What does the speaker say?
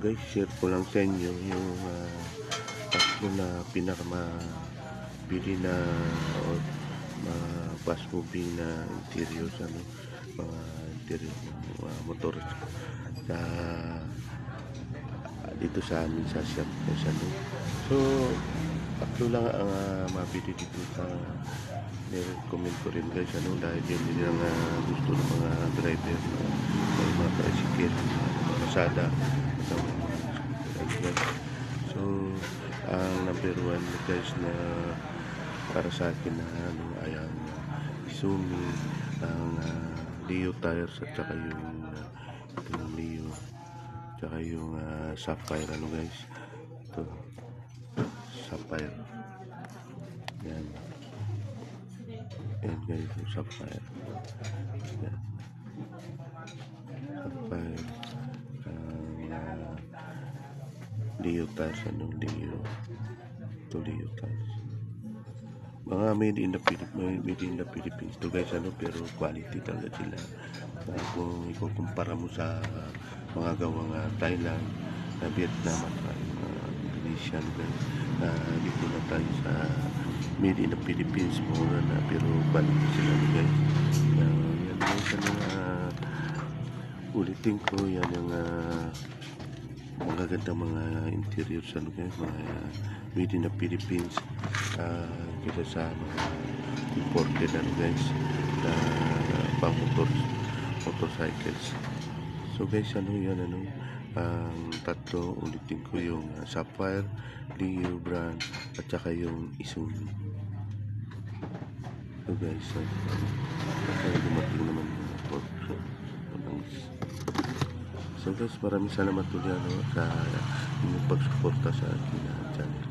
guys share ko lang sa inyo yung uh, tatlo na pinakamabili na or mga fast moving na interior sa ano, mga interior mga motor. Sa dito sa amin sa shop guys ano. So tatlo lang ang uh, mabili dito sa comment ko rin guys ano dahil yun din ang ah, gusto ng mga driver na ng mga tricycle mga masada so, so ang number one guys na para sa akin na ano ay ang Izumi ang ah, Leo tires at saka yung uh, yung Leo tsaka yung ah, Sapphire ano guys? Ito Sapphire. Yan. Yan guys yung Sapphire. Yan. Sapphire. Ang ah, Leo tires ano Leo. Ito Leo tires mga made in the Philippines made in the Philippines to guys ano? Pero quality talaga sila. Uh, kung ikukumpara mo sa mga gawang uh, Thailand na Vietnam at uh, Indonesia na dito na tayo sa made in the Philippines mura na pero quality sila guys. Uh, yan guys ano uh, ulitin ko yan yung uh, mga ganda mga interior sa ano guys mga made in the Philippines uh, kisa sa mga imported ano guys na pang motor motorcycles. So guys ano yan ano? Ang tatlo ulitin ko yung uh, Sapphire, Leo brand at saka yung Izumi so guys uh, dumating naman yung motor so, So guys, maraming salamat ulit ano, sa inyong pagsuporta sa aking uh, channel.